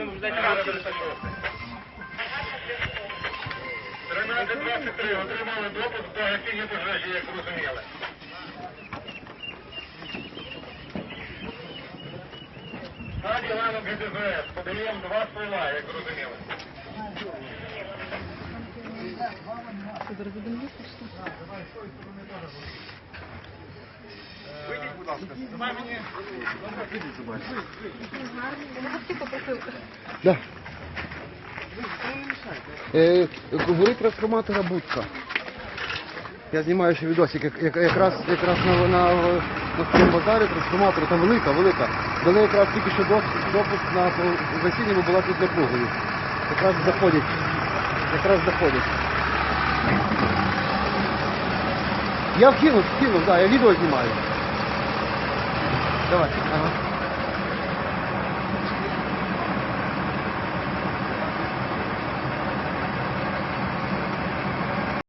1323 отримали допуск до гасіння пожежі, як розуміли. Стадія ланок ГДЗС, подаємо два ствола, як зрозуміли. Да. Е, горить трансформатора будка. Я знімаю ще відосик, як, як, якраз, якраз на, на, на цьому базарі трансформатор, там велика, велика. Дали якраз тільки що допуск, допуск на засіння, була тут напругою. Якраз заходять. Якраз заходять. Я вкинув, вкинув, да, я відео знімаю. 等会儿